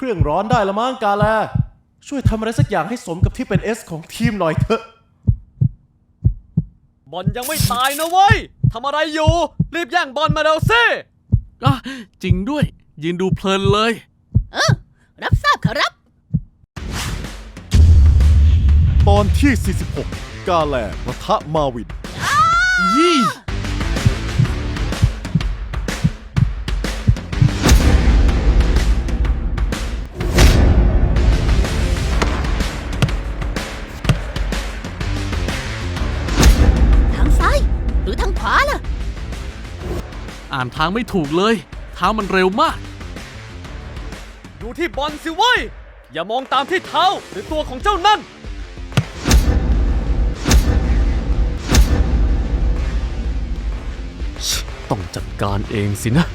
เครื่องร้อนได้ละมั้งกาแล ช่วยทำอะไรสักอย่างให้สมกับที่เป็นเอสของทีมหน่อยเถอะ บอลยังไม่ตายนะเว้ยทำอะไรอยู่ รีบแย่งบอลมาเร็วสิอะจริงด้วย ยืนดูเพลินเลย เออ รับทราบครับ ตอนที่ 46 กาแลปะทะมาวิน อ่านทางไม่ถูกเลยเท้ามันเร็วมาก ดูที่บอลสิเว้ย อย่ามองตามที่เท้าหรือตัวของเจ้านั่น ต้องจัดการเองสินะ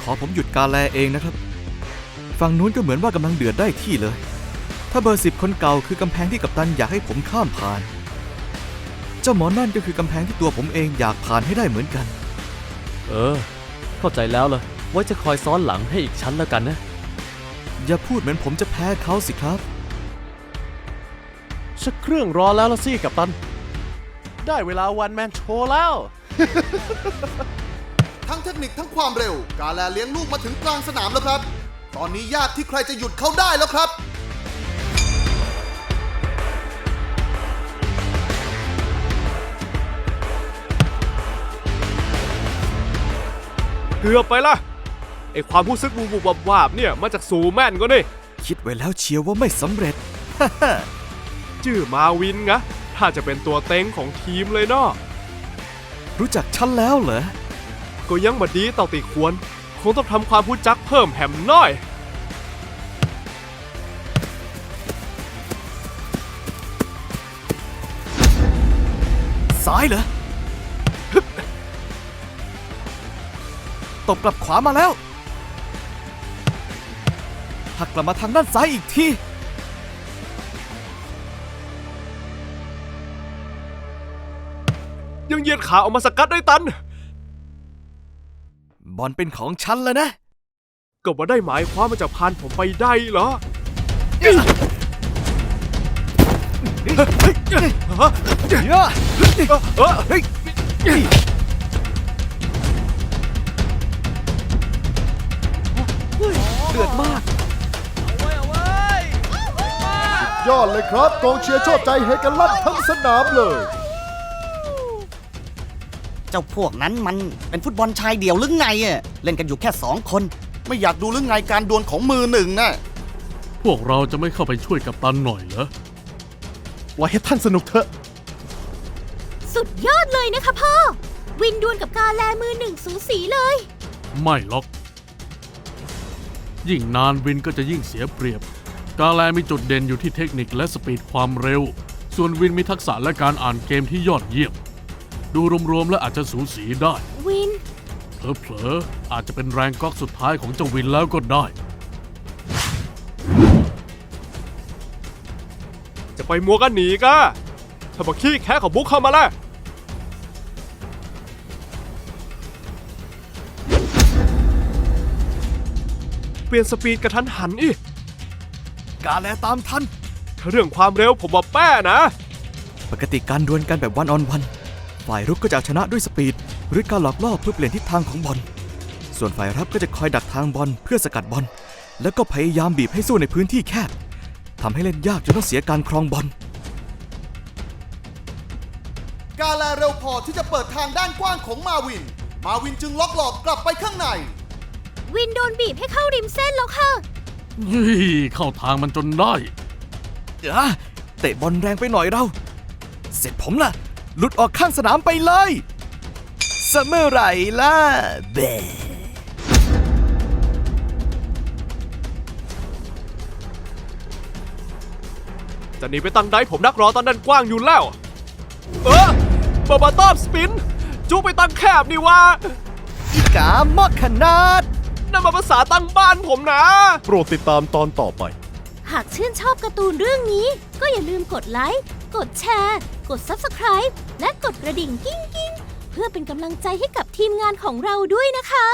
ขอผมหยุดการแลเองนะครับ ฝั่งนู้นก็เหมือนว่ากำลังเดือดได้ที่เลย ถ้าเบอร์สิบคนเก่าคือกำแพงที่กัปตันอยากให้ผมข้ามผ่านเจ้าหมอนั่นก็คือกำแพงที่ตัวผมเองอยากผ่านให้ได้เหมือนกัน เออ เข้าใจแล้วเลยไว้จะคอยซ้อนหลังให้อีกชั้นแล้วกันนะ อย่าพูดเหมือนผมจะแพ้เขาสิครับชักเครื่องร้อนแล้วละสิกับตัน ได้เวลาวันแมนโชว์แล้ว ทั้งเทคนิคทั้งความเร็ว กาแลเลี้ยงลูกมาถึงกลางสนามแล้วครับ ตอนนี้ยากที่ใครจะหยุดเขาได้แล้วครับ กือบไปละไอความรู้สึกบูบูบวาบๆเนี่ยมาจากสูแม่นก็นี่คิดไว้แล้วเชียวว่าไม่สำเร็จชื่อมาวินงะถ้าจะเป็นตัวเต็งของทีมเลยเนาะรู้จักฉันแล้วเหรอ ก็ยังบดีเต่าติควร คงต้องทำความพูดจักเพิ่มแหมน้อยซ้ายเหรอ ตบกลับขวามาแล้วหักกลับมาทางด้านซ้ายอีกทียังเหยียดขาออกมาสกัดได้ตัน บอลเป็นของฉันแล้วนะ ก็บ่ได้หมายความว่าจะพานผมไปได้เหรอเออเฮ้ย ดือดมาก ยอดเลยครับกองเชียร์ชอบใจเฮกันลั่นทั้งสนามเลย เจ้าพวกนั้นมันเป็นฟุตบอลชายเดี่ยวหรือไงอะเล่นกันอยู่แค่สองคน ไม่อยากดูเรื่องไงการดวลของมือหนึ่งนะพวกเราจะไม่เข้าไปช่วยกับตันหน่อยเหรอ ไว้ให้ท่านสนุกเถอะ สุดยอดเลยนะคะพ่อ วินดวลกับกาแลมือหนึ่งสูสีเลย ไม่หรอก ยิ่งนานวินก็จะยิ่งเสียเปรียบ กาแลมีจุดเด่นอยู่ที่เทคนิคและสปีดความเร็ว ส่วนวินมีทักษะและการอ่านเกมที่ยอดเยี่ยม ดูรวมๆแล้วอาจจะสูสีได้ วิน เผลอๆอาจจะเป็นแรงก๊อกสุดท้ายของเจ้าวินแล้วก็ได้ จะไปมัวกันหนีกะถ้าบอกขี้แค่ของบุกเข้ามาแล้ว ลี่ยนสปีดกระทันหันอีกกาแลตามทันถ้าเรื่องความเร็วผมว่าแป้นะ ปกติการดวลกันแบบวันออนวัน ฝ่ายรุกก็จะเอาชนะด้วยสปีด หรือการหลอกล่อเพื่อเปลี่ยนทิศทางของบอล ส่วนฝ่ายรับก็จะคอยดักทางบอลเพื่อสกัดบอล แล้วก็พยายามบีบให้สู้ในพื้นที่แคบทำให้เล่นยากจนต้องเสียการครองบอลกาแลเร็วพอที่จะเปิดทางด้านกว้างของมาวิน มาวินจึงล็อกหลอกกลับไปข้างใน วินโดนบีบให้เข้าริมเส้นแล้วค่ะเฮ้ยเข้าทางมันจนได้เดี๋ยวนะเตะบอลแรงไปหน่อยเรา เสร็จผมล่ะ หลุดออกข้างสนามไปเลยเสมอไหรล่ะเบจะหนีไปตั้งได้ผมนักรอตอนนั้นกว้างอยู่แล้ว เออบาบาตอมสปินจูไปตั้งแคบนี่วะกามอกขนาด นั่นมาภาษาตั้งบ้านผมนะ โปรดติดตามตอนต่อไป หากชื่นชอบการ์ตูนเรื่องนี้ ก็อย่าลืมกดไลค์ กดแชร์ กด Subscribe และกดกระดิ่งกิ้งกิ้งๆเพื่อเป็นกำลังใจให้กับทีมงานของเราด้วยนะคะ